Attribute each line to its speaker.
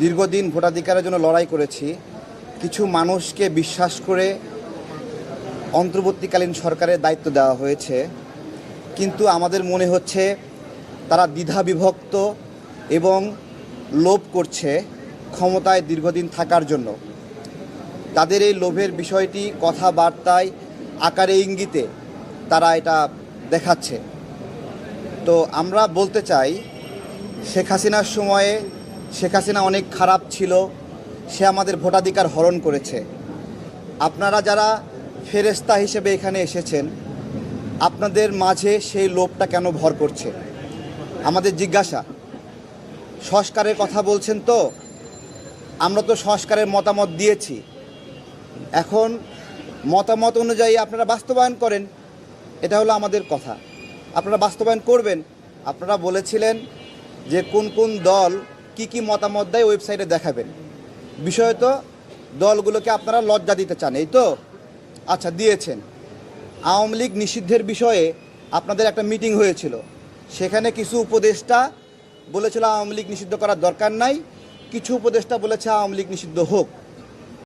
Speaker 1: দীর্ঘদিন ভোটাধিকারের জন্য লড়াই করেছি। কিছু মানুষকে বিশ্বাস করে অন্তর্বর্তীকালীন সরকারের দায়িত্ব দেওয়া হয়েছে। কিন্তু আমাদের মনে হচ্ছে তারা দ্বিধা বিভক্ত এবং লোভ করছে ক্ষমতায় দীর্ঘদিন থাকার জন্য। তাদের এই লোভের বিষয়টি কথাবার্তায় আকারে ইঙ্গিতে তারা এটা দেখাচ্ছে। তো আমরা বলতে চাই, শেখ হাসিনার সময়ে শেখ হাসিনা অনেক খারাপ ছিল, সে আমাদের ভোটাধিকার হরণ করেছে। আপনারা যারা ফেরেস্তা হিসেবে এখানে এসেছেন, আপনাদের মাঝে সেই লোভটা কেন ভর করছে? আমাদের জিজ্ঞাসা। সংস্কারের কথা বলছেন তো, আমরা তো সংস্কারের মতামত দিয়েছি। এখন মতামত অনুযায়ী আপনারা বাস্তবায়ন করেন, এটা হলো আমাদের কথা। আপনারা বাস্তবায়ন করবেন। আপনারা বলেছিলেন যে কোন কোন দল কি কি মতামত দেয় ওয়েবসাইটে দেখাবেন। বিষয় তো দলগুলোকে আপনারা লজ্জা দিতে চান, এই তো? আচ্ছা দিয়েছেন। আওয়ামী লীগ নিষিদ্ধের বিষয়ে আপনাদের একটা মিটিং হয়েছিল। সেখানে কিছু উপদেষ্টা বলেছিল আওয়ামী লীগ নিষিদ্ধ করার দরকার নাই, কিছু উপদেষ্টা বলেছে আওয়ামী লীগ নিষিদ্ধ হোক।